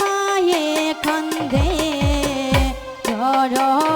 মায়ে খন্দে চরণ